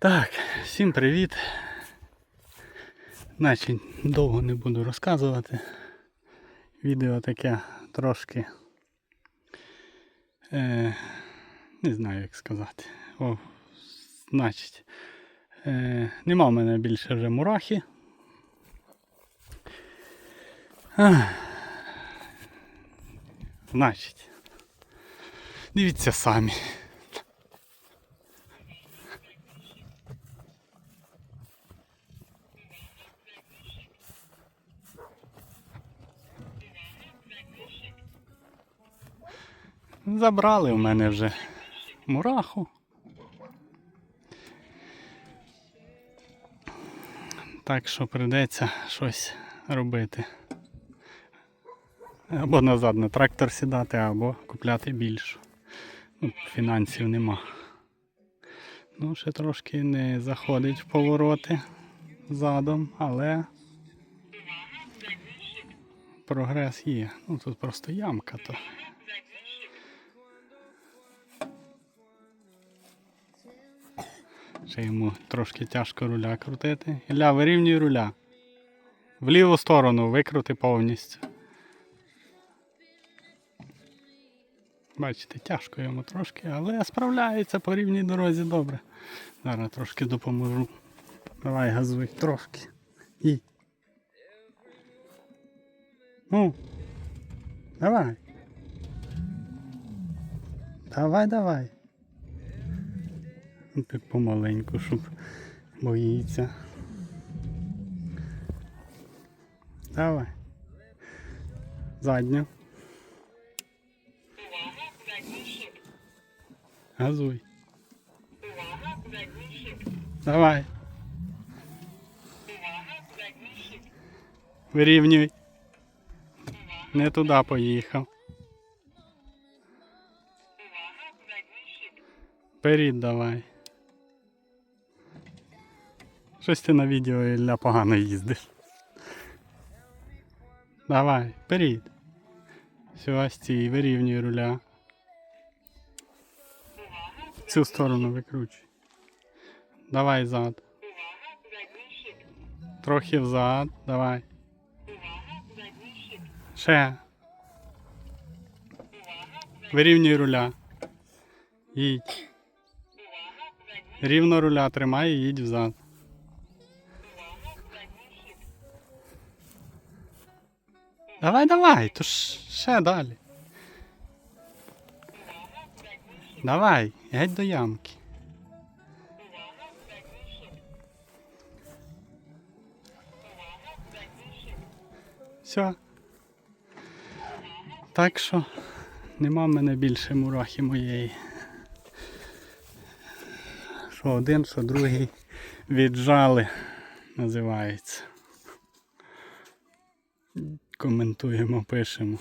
Так, всім привіт. Значить, довго не буду розказувати. Відео таке трошки. Е, не знаю як сказати. О, значить, е, нема в мене більше вже мурахи. Ах. Значить, дивіться самі. Забрали в мене вже мураху. Так що прийдеться щось робити. Або назад на трактор сідати, або купляти більшу. Ну, фінансів нема. Ну, ще трошки не заходить в повороти задом, але прогрес є. Ну тут просто ямка то. Ще йому трошки тяжко руля крутити. Ілля, вирівнюй руля. В ліву сторону викрути повністю. Бачите, тяжко йому трошки, але справляється по рівній дорозі добре. Зараз трошки допоможу. Давай газуй трошки. І. Ну. Давай. Давай, давай. Так помаленьку, щоб боїться. Давай. Задню. Газуй. Давай. Вирівнюй. Не туди поїхав. Вперед давай. Щось ти на відео Ілля погано їздиш. Давай, вперед. Все, вирівнюй руля. В цю сторону викручуй. Давай зад. Трохи взад, давай. Ще. Вирівнюй руля. Їдь. Рівно руля тримай і їдь взад. Давай, давай, то ж ще далі. Давай, геть до ямки. Все. Так що нема в мене більше мурахи моєї. Що один, що другий віджали, називається. Коментуємо, пишемо.